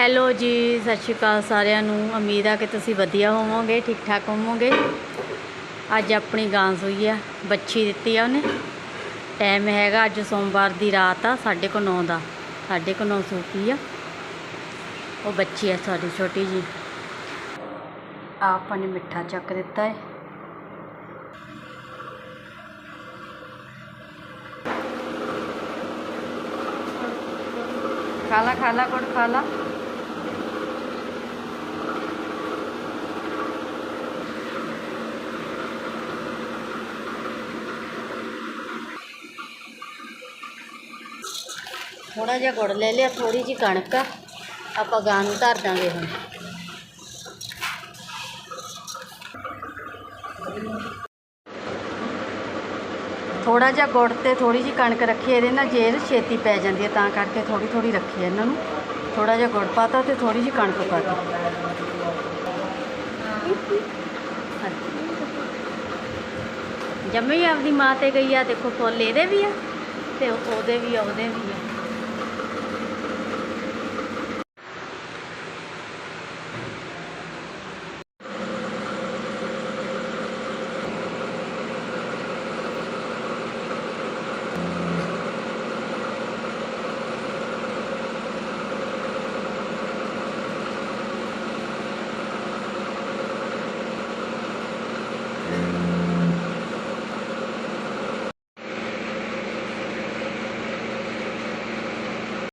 Hello ਜੀ, ਸਤਿ ਸ਼੍ਰੀ ਅਕਾਲ ਸਾਰਿਆਂ ਨੂੰ। ਉਮੀਦ ਆ ਕਿ ਤੁਸੀਂ ਵਧੀਆ ਹੋਵੋਗੇ ਠੀਕ ਠਾਕ ਹੋਵੋਗੇ। ਅੱਜ ਆਪਣੀ ਗਾਂ ਸੂਈ ਆ, ਬੱਚੀ ਦਿੱਤੀ ਆ ਉਹਨੇ। ਟਾਈਮ ਹੈਗਾ ਅੱਜ ਸੋਮਵਾਰ ਦੀ ਰਾਤ ਆ 9:30 ਦਾ 9:30 ਸੂਪੀ ਆ। ਉਹ ਬੱਚੀ ਆ ਸਾਡੀ ਛੋਟੀ ਜੀ। ਆਪਾਂ ਨੇ ਮਿੱਠਾ ਚੱਕ ਦਿੱਤਾ ਹੈ ਖਾਲਾ ਖਾਲਾ ਕੋਣ ਖਾਲਾ ਥੋੜਾ ਜਿਹਾ ਗੁੜ ਲੈ ਲਿਆ ਥੋੜੀ ਜਿਹੀ ਕਣਕ ਆ। ਆਪਾਂ ਗਾਂ ਨੂੰ ਧਰ ਦਾਂਗੇ ਹੁਣ। ਥੋੜਾ ਜਿਹਾ ਗੁੜ ਤੇ ਥੋੜੀ ਜਿਹੀ ਕਣਕ ਰੱਖੀ, ਇਹਦੇ ਨਾਲ ਜੇਰ ਛੇਤੀ ਪੈ ਜਾਂਦੀ ਹੈ ਤਾਂ ਕਰਕੇ ਥੋੜੀ ਥੋੜੀ ਰੱਖੀ ਹੈ ਇਹਨਾਂ ਨੂੰ। ਥੋੜਾ ਜਿਹਾ ਗੁੜ ਪਾਤਾ ਤੇ ਥੋੜੀ ਜਿਹੀ ਕਣਕ ਪਾਤੀ ਜੰਮੀ ਆਪਦੀ ਮਾਂ ਤੇ ਗਈ ਆ, ਦੇਖੋ ਫੁੱਲ ਇਹਦੇ ਵੀ ਆ ਤੇ ਉਹਦੇ ਵੀ ਆ, ਉਹਦੇ ਵੀ ਆ।